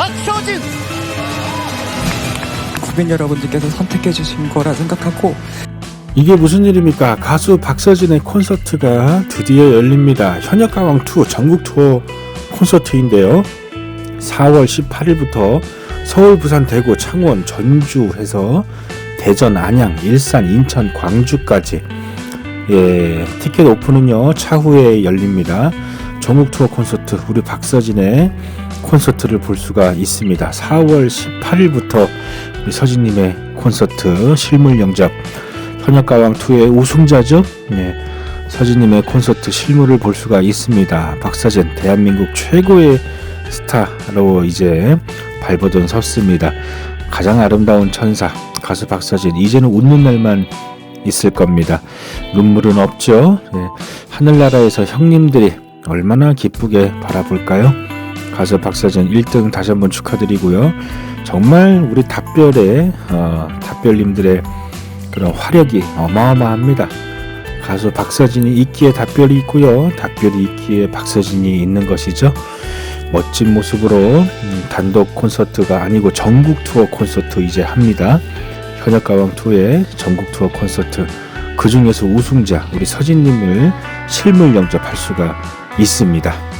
박서진 국민 여러분들께서 선택해 주신 거라 생각하고 이게 무슨 일입니까? 가수 박서진의 콘서트가 드디어 열립니다. 현역가왕 2 전국 투어 콘서트인데요. 4월 18일부터 서울, 부산, 대구, 창원, 전주 해서 대전, 안양, 일산, 인천, 광주까지 예, 티켓 오픈은요 차후에 열립니다. 전국 투어 콘서트 우리 박서진의 콘서트를 볼 수가 있습니다. 4월 18일부터 우리 서진님의 콘서트 실물 영접 현역가왕 2의 우승자죠. 예, 서진님의 콘서트 실물을 볼 수가 있습니다. 박서진 대한민국 최고의 스타로 이제 발버둥 섰습니다. 가장 아름다운 천사 가수 박서진 이제는 웃는 날만 있을 겁니다. 눈물은 없죠. 예, 하늘나라에서 형님들이 얼마나 기쁘게 바라볼까요? 가수 박서진 1등 다시 한번 축하드리고요. 정말 우리 답별의 어, 답별님들의 그런 화력이 어마어마합니다. 가수 박서진이 있기에 답별이 있고요. 답별이 있기에 박서진이 있는 것이죠. 멋진 모습으로 음, 단독 콘서트가 아니고 전국 투어 콘서트 이제 합니다. 현역 가왕 2의 전국 투어 콘서트 그 중에서 우승자 우리 서진님을 실물 영접할 수가 있습니다.